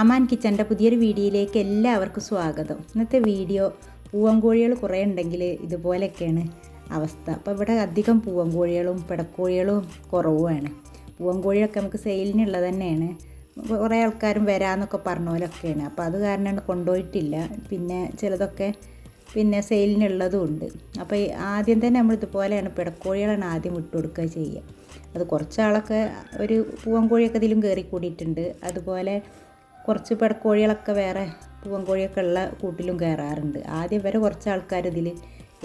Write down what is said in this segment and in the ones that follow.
അമാൻ കിച്ചന്റെ പുതിയൊരു വീഡിയോയിലേക്ക് എല്ലാവർക്കും സ്വാഗതം. ഇന്നത്തെ വീഡിയോ പൂവൻകോഴികൾ കുറേ ഉണ്ടെങ്കിൽ ഇതുപോലെയൊക്കെയാണ് അവസ്ഥ. അപ്പോൾ ഇവിടെ അധികം പൂവൻകോഴികളും പിടക്കോഴികളും കുറവുമാണ്. പൂവൻകോഴിയൊക്കെ നമുക്ക് സെയിലിനുള്ളത് തന്നെയാണ്. കുറേ ആൾക്കാരും വരാമെന്നൊക്കെ പറഞ്ഞ പോലൊക്കെയാണ് അപ്പോൾ അത് കാരണം കൊണ്ടുപോയിട്ടില്ല. പിന്നെ ചിലതൊക്കെ പിന്നെ സെയിലിനുള്ളതും ഉണ്ട്. അപ്പോൾ ആദ്യം തന്നെ നമ്മൾ ഇതുപോലെയാണ് പിടക്കോഴികളാണ് ആദ്യം വിട്ടു കൊടുക്കുക ചെയ്യുക. അത് കുറച്ചാളൊക്കെ ഒരു പൂവൻകോഴിയൊക്കെ ഇതിലും കയറി കൂടിയിട്ടുണ്ട്. അതുപോലെ കുറച്ച് പിടക്കോഴികളൊക്കെ വേറെ പൂവൻ കോഴിയൊക്കെ ഉള്ള കൂട്ടിലും കയറാറുണ്ട്. ആദ്യം വരെ കുറച്ച് ആൾക്കാർ ഇതിൽ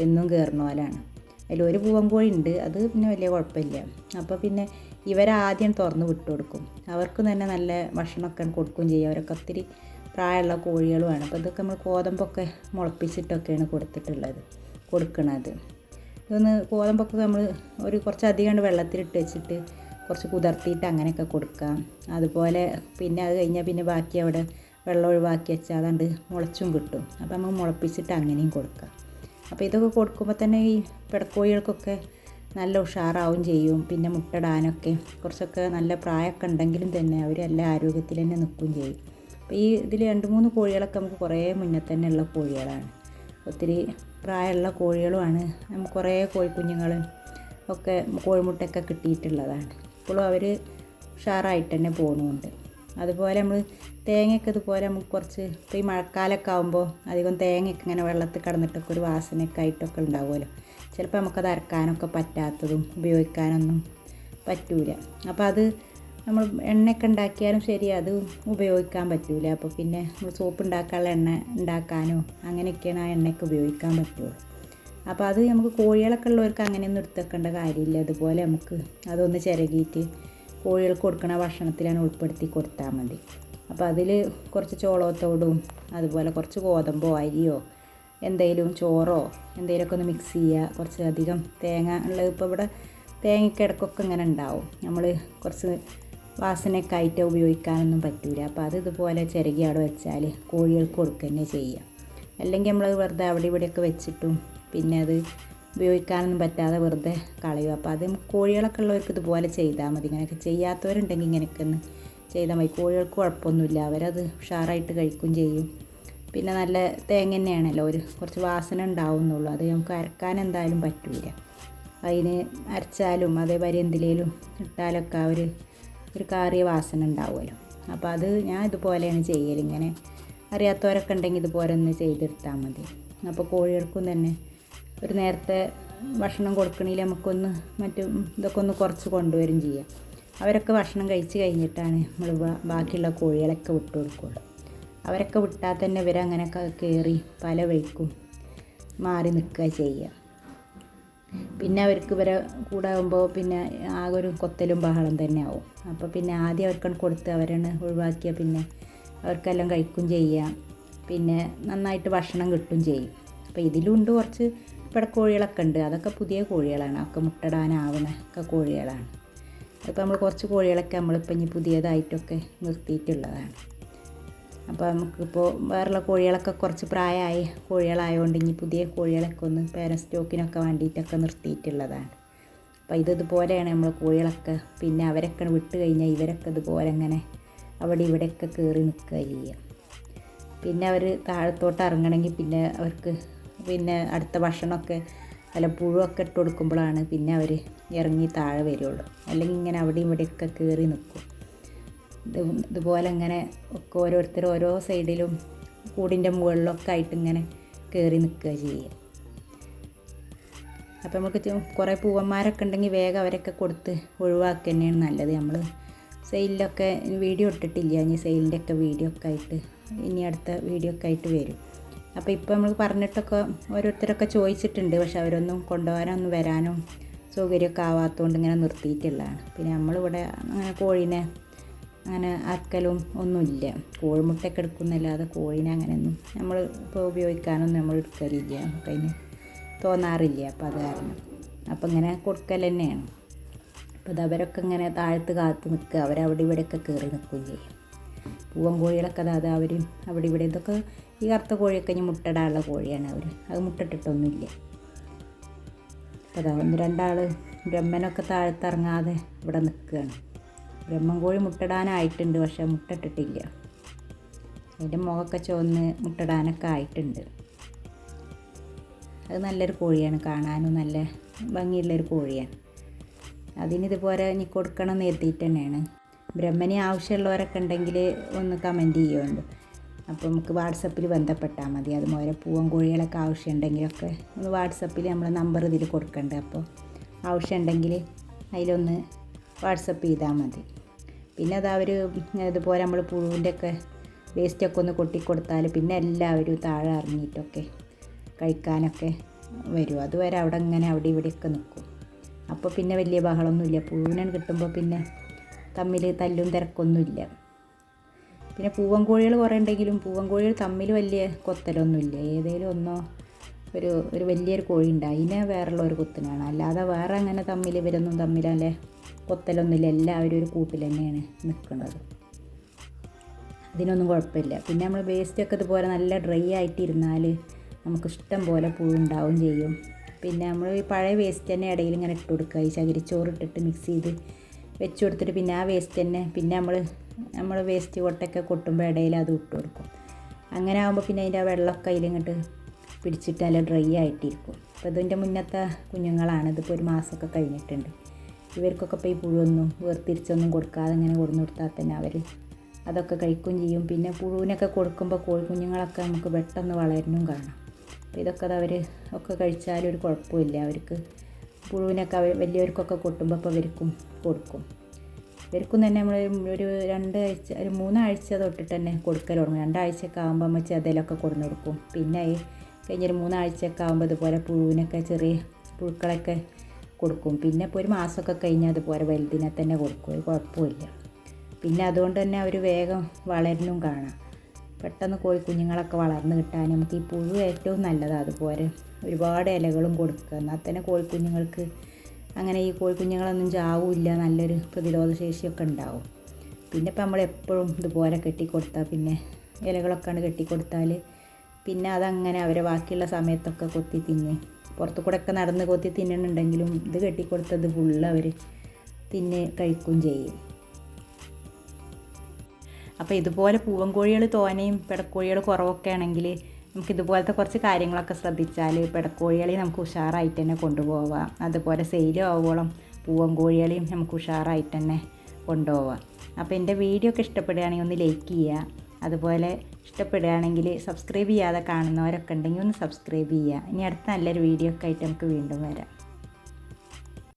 എന്നും കയറുന്ന പോലെയാണ്. അതിൽ ഒരു പൂവൻകോഴി ഉണ്ട് അത് പിന്നെ വലിയ കുഴപ്പമില്ല. അപ്പോൾ പിന്നെ ഇവരാദ്യം തുറന്ന് വിട്ടു കൊടുക്കും. അവർക്ക് തന്നെ നല്ല ഭക്ഷണമൊക്കെ കൊടുക്കുകയും ചെയ്യും. അവരൊക്കെ ഒത്തിരി പ്രായമുള്ള കോഴികളുമാണ്. അപ്പോൾ ഇതൊക്കെ നമ്മൾ ഗോതമ്പൊക്കെ മുളപ്പിച്ചിട്ടൊക്കെയാണ് കൊടുത്തിട്ടുള്ളത് കൊടുക്കണത്. ഇതൊന്ന് ഗോതമ്പൊക്കെ നമ്മൾ ഒരു കുറച്ചധികം വെള്ളത്തിലിട്ട് വെച്ചിട്ട് കുറച്ച് കുതിർത്തിയിട്ട് അങ്ങനെയൊക്കെ കൊടുക്കാം അതുപോലെ പിന്നെ അത് കഴിഞ്ഞാൽ പിന്നെ ബാക്കി അവിടെ വെള്ളം ഒഴിവാക്കി വെച്ചാൽ അതുകൊണ്ട് മുളച്ചും കിട്ടും. അപ്പോൾ നമുക്ക് മുളപ്പിച്ചിട്ട് അങ്ങനെയും കൊടുക്കാം അപ്പോൾ ഇതൊക്കെ കൊടുക്കുമ്പോൾ തന്നെ ഈ പിടക്കോഴികൾക്കൊക്കെ നല്ല ഉഷാറാവും ചെയ്യും. പിന്നെ മുട്ടടാനൊക്കെ കുറച്ചൊക്കെ നല്ല പ്രായമൊക്കെ ഉണ്ടെങ്കിലും തന്നെ അവർ ആരോഗ്യത്തിൽ തന്നെ നിൽക്കുകയും ചെയ്യും. അപ്പോൾ ഈ ഇതിൽ രണ്ട് മൂന്ന് കോഴികളൊക്കെ നമുക്ക് കുറേ മുന്നേ തന്നെ ഉള്ള കോഴികളാണ്. ഒത്തിരി പ്രായമുള്ള കോഴികളുമാണ്. നമുക്ക് കുറേ കോഴിക്കുഞ്ഞുങ്ങളും ഒക്കെ കോഴിമുട്ടയൊക്കെ കിട്ടിയിട്ടുള്ളതാണ്. ഇപ്പോഴും അവർ ഉഷാറായിട്ട് തന്നെ പോകുന്നുണ്ട് അതുപോലെ നമ്മൾ തേങ്ങയൊക്കെ ഇതുപോലെ നമുക്ക് കുറച്ച് ഇപ്പോൾ ഈ മഴക്കാലമൊക്കെ ആകുമ്പോൾ അധികം തേങ്ങയൊക്കെ ഇങ്ങനെ വെള്ളത്തിൽ കിടന്നിട്ടൊക്കെ ഒരു വാസനയൊക്കെ ആയിട്ടൊക്കെ ഉണ്ടാവുമല്ലോ. ചിലപ്പോൾ നമുക്കത് അരക്കാനൊക്കെ പറ്റാത്തതും ഉപയോഗിക്കാനൊന്നും പറ്റൂല. അപ്പോൾ അത് നമ്മൾ എണ്ണയൊക്കെ ഉണ്ടാക്കിയാലും ശരി അത് ഉപയോഗിക്കാൻ പറ്റൂല. അപ്പോൾ പിന്നെ നമ്മൾ സോപ്പ് ഉണ്ടാക്കാനുള്ള എണ്ണ ഉണ്ടാക്കാനോ അങ്ങനെയൊക്കെയാണ് ആ എണ്ണയൊക്കെ ഉപയോഗിക്കാൻ പറ്റുള്ളൂ. അപ്പോൾ അത് നമുക്ക് കോഴികളൊക്കെ ഉള്ളവർക്ക് അങ്ങനെയൊന്നും എടുത്തേക്കേണ്ട കാര്യമില്ല. അതുപോലെ നമുക്ക് അതൊന്ന് ചിരകിയിട്ട് കോഴികൾക്ക് കൊടുക്കണ ഭക്ഷണത്തിലാണ് ഉൾപ്പെടുത്തി കൊടുത്താൽ മതി. അപ്പോൾ അതിൽ കുറച്ച് ചോളത്തോടും അതുപോലെ കുറച്ച് ഗോതമ്പോ അരിയോ എന്തെങ്കിലും ചോറോ എന്തെങ്കിലുമൊക്കെ ഒന്ന് മിക്സ് ചെയ്യുക കുറച്ച് അധികം തേങ്ങ ഉള്ളത് ഇപ്പോൾ ഇവിടെ തേങ്ങയ്ക്ക് ഇടക്കൊക്കെ ഇങ്ങനെ ഉണ്ടാവും. നമ്മൾ കുറച്ച് വാസനയൊക്കെ ആയിട്ട് ഉപയോഗിക്കാനൊന്നും പറ്റില്ല അപ്പോൾ അത് ഇതുപോലെ ചിരകി അവിടെ വെച്ചാൽ കോഴികൾക്ക് കൊടുക്കുക തന്നെ ചെയ്യാം. അല്ലെങ്കിൽ നമ്മൾ വെറുതെ അവിടെ ഇവിടെയൊക്കെ വെച്ചിട്ടും പിന്നെ അത് ഉപയോഗിക്കാനൊന്നും പറ്റാതെ വെറുതെ കളയും. അപ്പോൾ അത് കോഴികളൊക്കെ ഉള്ളവർക്ക് ഇതുപോലെ ചെയ്താൽ മതി. ഇങ്ങനെയൊക്കെ ചെയ്യാത്തവരുണ്ടെങ്കിൽ ഇങ്ങനെയൊക്കെ ഒന്ന് ചെയ്താൽ മതി. കോഴികൾക്ക് കുഴപ്പമൊന്നുമില്ല. അവരത് ഉഷാറായിട്ട് കഴിക്കുകയും ചെയ്യും. പിന്നെ നല്ല തേങ്ങ തന്നെയാണല്ലോ. ഒരു കുറച്ച് വാസന ഉണ്ടാവുന്നുള്ളൂ. അത് നമുക്ക് അരക്കാൻ എന്തായാലും പറ്റില്ല അതിന് അരച്ചാലും അതേപോലെ എന്തിലേലും ഇട്ടാലൊക്കെ ഒരു ഒരു കാറിയ വാസന ഉണ്ടാവുമല്ലോ. അപ്പോൾ അത് ഞാൻ ഇതുപോലെയാണ് ചെയ്യൽ ഇങ്ങനെ അറിയാത്തവരൊക്കെ ഉണ്ടെങ്കിൽ ഇതുപോലെ ഒന്ന് ചെയ്തെടുത്താൽ മതി. അപ്പോൾ കോഴികൾക്കും തന്നെ ഒരു നേരത്തെ ഭക്ഷണം കൊടുക്കണമെങ്കിൽ നമുക്കൊന്ന് മറ്റു ഇതൊക്കെ ഒന്ന് കുറച്ച് കൊണ്ടുവരും ചെയ്യാം. അവരൊക്കെ ഭക്ഷണം കഴിച്ച് കഴിഞ്ഞിട്ടാണ് നമ്മൾ ബാക്കിയുള്ള കോഴികളൊക്കെ വിട്ടു കൊടുക്കുള്ളൂ അവരൊക്കെ വിട്ടാൽ തന്നെ ഇവരങ്ങനെയൊക്കെ കയറി പല വഴിക്കും മാറി നിൽക്കുക ചെയ്യുക. പിന്നെ അവർക്ക് ഇവരെ കൂടെ ആകുമ്പോൾ പിന്നെ ആകെ ഒരു കൊത്തലും ബഹളം തന്നെ ആവും. അപ്പോൾ പിന്നെ ആദ്യം അവർക്കാണ് കൊടുത്ത് അവരാണ് ഒഴിവാക്കിയാൽ പിന്നെ അവർക്കെല്ലാം കഴിക്കും ചെയ്യാം പിന്നെ നന്നായിട്ട് ഭക്ഷണം കിട്ടും ചെയ്യും. അപ്പോൾ ഇതിലുണ്ട് കുറച്ച് പിടക്കോഴികളൊക്കെ ഉണ്ട്. അതൊക്കെ പുതിയ കോഴികളാണ്. ഒക്കെ മുട്ടടാനാവുന്ന ഒക്കെ കോഴികളാണ്. അപ്പോൾ നമ്മൾ കുറച്ച് കോഴികളൊക്കെ നമ്മളിപ്പോൾ ഇനി പുതിയതായിട്ടൊക്കെ നിർത്തിയിട്ടുള്ളതാണ്. അപ്പോൾ നമുക്കിപ്പോൾ വേറെയുള്ള കോഴികളൊക്കെ കുറച്ച് പ്രായമായ കോഴികളായതുകൊണ്ട് ഇനി പുതിയ കോഴികളൊക്കെ ഒന്ന് പേരൻ സ്റ്റോക്കിനൊക്കെ വേണ്ടിയിട്ടൊക്കെ നിർത്തിയിട്ടുള്ളതാണ്. അപ്പോൾ ഇത് ഇതുപോലെയാണ് നമ്മൾ കോഴികളൊക്കെ പിന്നെ അവരൊക്കെ വിട്ട് കഴിഞ്ഞാൽ ഇവരൊക്കെ ഇതുപോലെ അങ്ങനെ അവിടെ ഇവിടെയൊക്കെ കയറി നിൽക്കുക ചെയ്യുക. പിന്നെ അവർ താഴത്തോട്ട് ഇറങ്ങണമെങ്കിൽ പിന്നെ അവർക്ക് പിന്നെ അടുത്ത ഭക്ഷണമൊക്കെ അല്ല പുഴുവൊക്കെ ഇട്ട് കൊടുക്കുമ്പോഴാണ് പിന്നെ അവർ ഇറങ്ങി താഴെ വരുള്ളൂ. അല്ലെങ്കിൽ ഇങ്ങനെ അവിടെയും ഇവിടെയൊക്കെ കയറി നിൽക്കും. ഇത് ഇതുപോലെ ഇങ്ങനെ ഒക്കെ ഓരോരുത്തർ ഓരോ സൈഡിലും കൂടിന്റെ മുകളിലൊക്കെ ആയിട്ട് ഇങ്ങനെ കയറി നിൽക്കുക ചെയ്യുക. അപ്പോൾ നമുക്ക് കുറേ പൂവന്മാരൊക്കെ ഉണ്ടെങ്കിൽ വേഗം അവരൊക്കെ കൊടുത്ത് ഒഴിവാക്കുക തന്നെയാണ് നല്ലത്. നമ്മൾ സെയിലിലൊക്കെ വീഡിയോ ഇട്ടിട്ടില്ല. ഇനി സെയിലിന്റെ ഒക്കെ വീഡിയോ ഒക്കെ ആയിട്ട് ഇനി അടുത്ത വീഡിയോ ഒക്കെ ആയിട്ട് വരും. അപ്പോൾ ഇപ്പോൾ നമ്മൾ പറഞ്ഞിട്ടൊക്കെ ഓരോരുത്തരൊക്കെ ചോദിച്ചിട്ടുണ്ട്. പക്ഷെ അവരൊന്നും കൊണ്ടുപോകാനോ ഒന്നും വരാനോ സൗകര്യമൊക്കെ ആവാത്തതുകൊണ്ട് ഇങ്ങനെ നിർത്തിയിട്ടുള്ളതാണ് പിന്നെ നമ്മളിവിടെ അങ്ങനെ കോഴീനെ അങ്ങനെ അക്കലും ഒന്നുമില്ല. കോഴിമുട്ടയൊക്കെ എടുക്കുന്നല്ലാതെ കോഴീനെ അങ്ങനെയൊന്നും നമ്മൾ ഇപ്പോൾ ഉപയോഗിക്കാനൊന്നും നമ്മൾ എടുക്കലില്ല. നമുക്കതിന് തോന്നാറില്ല. അപ്പോൾ അത് കാരണം. അപ്പോൾ ഇങ്ങനെ കൊടുക്കൽ തന്നെയാണ്. അപ്പോൾ അതവരൊക്കെ ഇങ്ങനെ താഴത്ത് കാത്ത് നിൽക്കുക. അവരവിടെ ഇവിടെയൊക്കെ കയറി നിൽക്കുകയും ചെയ്യും. പൂവൻ കോഴികളൊക്കെ അതായത് അവരും അവിടെ ഇവിടെ ഇതൊക്കെ ഈ കറുത്ത കോഴിയൊക്കെ ഇനി മുട്ടടാനുള്ള കോഴിയാണ് അവർ അത് മുട്ടിട്ടിട്ടൊന്നുമില്ല. അതാ ഒന്ന് രണ്ടാൾ ബ്രഹ്മനൊക്കെ താഴത്തിറങ്ങാതെ ഇവിടെ നിൽക്കുകയാണ്. ബ്രഹ്മൻ കോഴി മുട്ടടാനായിട്ടുണ്ട് പക്ഷേ മുട്ടിട്ടിട്ടില്ല. അതിന്റെ മുഖമൊക്കെ ചുവന്ന് മുട്ടിടാനൊക്കെ ആയിട്ടുണ്ട്. അത് നല്ലൊരു കോഴിയാണ് കാണാനും നല്ല ഭംഗിയുള്ളൊരു കോഴിയാണ്. അതിനിതുപോലെ ഇനി കൊടുക്കണം എന്ന് എഴുതിയിട്ട് തന്നെയാണ്. ബ്രഹ്മന് ആവശ്യമുള്ളവരൊക്കെ ഉണ്ടെങ്കിൽ ഒന്ന് കമന്റ് ചെയ്യുമല്ലോ അപ്പോൾ നമുക്ക് വാട്സപ്പിൽ ബന്ധപ്പെട്ടാൽ മതി. അതുപോലെ പൂവൻ കോഴികളൊക്കെ ആവശ്യമുണ്ടെങ്കിലൊക്കെ ഒന്ന് വാട്സപ്പിൽ നമ്മൾ നമ്പർ ഇതിൽ കൊടുക്കേണ്ടത് അപ്പോൾ ആവശ്യമുണ്ടെങ്കിൽ അതിലൊന്ന് വാട്സപ്പ് ചെയ്താൽ മതി. പിന്നെ അത് അവർ ഇതുപോലെ നമ്മൾ പുഴുവിന്റെ ഒക്കെ വേസ്റ്റൊക്കെ ഒന്ന് കൊട്ടിക്കൊടുത്താൽ പിന്നെ എല്ലാവരും താഴെ ഇറങ്ങിയിട്ടൊക്കെ കഴിക്കാനൊക്കെ വരും. അതുവരെ അവിടെ ഇങ്ങനെ അവിടെ ഇവിടെയൊക്കെ നിൽക്കും. അപ്പോൾ പിന്നെ വലിയ ബഹളമൊന്നുമില്ല. പുഴുവിനെ കിട്ടുമ്പോൾ പിന്നെ തമ്മിൽ തല്ലും തിരക്കൊന്നുമില്ല. പിന്നെ പൂവൻ കോഴികൾ കുറേ ഉണ്ടെങ്കിലും പൂവൻ കോഴികൾ തമ്മിൽ വലിയ കൊത്തലൊന്നുമില്ല. ഏതെങ്കിലും ഒന്നോ ഒരു ഒരു വലിയൊരു കോഴി ഉണ്ട്. അതിനെ വേറെയുള്ള ഒരു കുത്തനാണ് അല്ലാതെ വേറെ അങ്ങനെ തമ്മിൽ ഇവരൊന്നും തമ്മിൽ അല്ലെ കൊത്തലൊന്നുമില്ല. എല്ലാവരും ഒരു കൂട്ടിൽ തന്നെയാണ് നിൽക്കുന്നത്. അതിനൊന്നും കുഴപ്പമില്ല. പിന്നെ നമ്മൾ വേസ്റ്റൊക്കെ ഇതുപോലെ നല്ല ഡ്രൈ ആയിട്ടിരുന്നാൽ നമുക്ക് ഇഷ്ടം പോലെ പുഴുണ്ടാവും ചെയ്യും. പിന്നെ നമ്മൾ ഈ പഴയ വേസ്റ്റ് തന്നെ ഇടയിൽ ഇങ്ങനെ ഇട്ട് കൊടുക്കുക. ഈ ചകിരിച്ചോറ് ഇട്ടിട്ട് മിക്സ് ചെയ്ത് വെച്ച് കൊടുത്തിട്ട് പിന്നെ ആ വേസ്റ്റ് തന്നെ പിന്നെ നമ്മൾ നമ്മൾ വേസ്റ്റ് കൊട്ടൊക്കെ കൊട്ടുമ്പോൾ ഇടയിൽ അത് ഇട്ട് കൊടുക്കും. അങ്ങനെ ആകുമ്പോൾ പിന്നെ അതിന്റെ വെള്ളമൊക്കെ അതിലിങ്ങോട്ട് പിടിച്ചിട്ട് നല്ല ഡ്രൈ ആയിട്ടിരിക്കും. അപ്പോൾ ഇതിന്റെ മുന്നത്തെ കുഞ്ഞുങ്ങളാണ്. ഇതിപ്പോൾ ഒരു മാസമൊക്കെ കഴിഞ്ഞിട്ടുണ്ട്. ഇവർക്കൊക്കെ ഇപ്പോൾ ഈ പുഴുവൊന്നും വേർതിരിച്ചൊന്നും കൊടുക്കാതെ ഇങ്ങനെ കൊടുന്നു കൊടുത്താൽ തന്നെ അവർ അതൊക്കെ കഴിക്കുകയും ചെയ്യും. പിന്നെ പുഴുവിനൊക്കെ കൊടുക്കുമ്പോൾ കോഴിക്കുഞ്ഞുങ്ങളൊക്കെ നമുക്ക് പെട്ടെന്ന് വളരുന്നും കാണാം. അപ്പോൾ ഇതൊക്കെ അവർ ഒക്കെ കഴിച്ചാലും ഒരു കുഴപ്പമില്ല. അവർക്ക് പുഴുവിനൊക്കെ അവർ വലിയവർക്കൊക്കെ കൊട്ടുമ്പോൾ അപ്പോൾ അവർക്കും കൊടുക്കും. ഇവർക്കും തന്നെ നമ്മൾ ഒരു രണ്ടാഴ്ച ഒരു മൂന്നാഴ്ച തൊട്ടിട്ട് തന്നെ കൊടുക്കൽ തുടങ്ങും. രണ്ടാഴ്ചയൊക്കെ ആകുമ്പോൾ നമ്മൾ ചെതലൊക്കെ കൊടുന്നു കൊടുക്കും. പിന്നെ ഈ കഴിഞ്ഞൊരു മൂന്നാഴ്ചയൊക്കെ ആകുമ്പോൾ ഇതുപോലെ പുഴുവിനൊക്കെ ചെറിയ പുഴുക്കളൊക്കെ കൊടുക്കും. പിന്നെ ഇപ്പോൾ ഒരു മാസമൊക്കെ കഴിഞ്ഞാൽ അതുപോലെ വലുതിനെ തന്നെ കൊടുക്കും. ഒരു കുഴപ്പമില്ല പിന്നെ അതുകൊണ്ട് തന്നെ അവർ വേഗം വളരുന്നും കാണാം. പെട്ടെന്ന് കോഴിക്കുഞ്ഞുങ്ങളൊക്കെ വളർന്ന് കിട്ടാൻ നമുക്ക് ഈ പുഴു ഏറ്റവും നല്ലതാണ് അതുപോലെ. ഒരുപാട് ഇലകളും കൊടുക്കുക. എന്നാൽ തന്നെ കോഴിക്കുഞ്ഞുങ്ങൾക്ക് അങ്ങനെ ഈ കോഴിക്കുഞ്ഞുങ്ങളൊന്നും ചാവില്ല നല്ലൊരു പ്രതിരോധ ശേഷിയൊക്കെ ഉണ്ടാവും. പിന്നെ ഇപ്പം നമ്മൾ എപ്പോഴും ഇതുപോലെ കെട്ടിക്കൊടുത്താൽ പിന്നെ ഇലകളൊക്കെ ആണ് കെട്ടിക്കൊടുത്താൽ പിന്നെ അതങ്ങനെ അവരെ ബാക്കിയുള്ള സമയത്തൊക്കെ കൊത്തി തിന്ന്. പുറത്തു കൂടെ ഒക്കെ നടന്ന് കൊത്തി തിന്നണുണ്ടെങ്കിലും ഇത് കെട്ടിക്കൊടുത്തത് ഫുള്ള് അവർ തിന്ന് കഴിക്കുകയും ചെയ്യും. അപ്പോൾ ഇതുപോലെ പൂവൻ കോഴികൾ തോനെയും പിടക്കോഴികൾ കുറവൊക്കെ ആണെങ്കിൽ നമുക്ക് ഇതുപോലത്തെ കുറച്ച് കാര്യങ്ങളൊക്കെ ശ്രദ്ധിച്ചാൽ പെടക്കോഴികളെയും നമുക്ക് ഉഷാറായിട്ട് തന്നെ കൊണ്ടുപോവാം. അതുപോലെ സെയിലും ആവോളം പൂവൻ കോഴികളെയും നമുക്ക് ഉഷാറായിട്ട് തന്നെ കൊണ്ടുപോവാം. അപ്പോൾ എന്റെ വീഡിയോ ഒക്കെ ഇഷ്ടപ്പെടുകയാണെങ്കിൽ ഒന്ന് ലൈക്ക് ചെയ്യുക. അതുപോലെ ഇഷ്ടപ്പെടുകയാണെങ്കിൽ സബ്സ്ക്രൈബ് ചെയ്യാതെ കാണുന്നവരൊക്കെ ഉണ്ടെങ്കിൽ ഒന്ന് സബ്സ്ക്രൈബ് ചെയ്യുക. ഇനി അടുത്ത നല്ലൊരു വീഡിയോ ഒക്കെ ആയിട്ട് നമുക്ക് വീണ്ടും വരാം.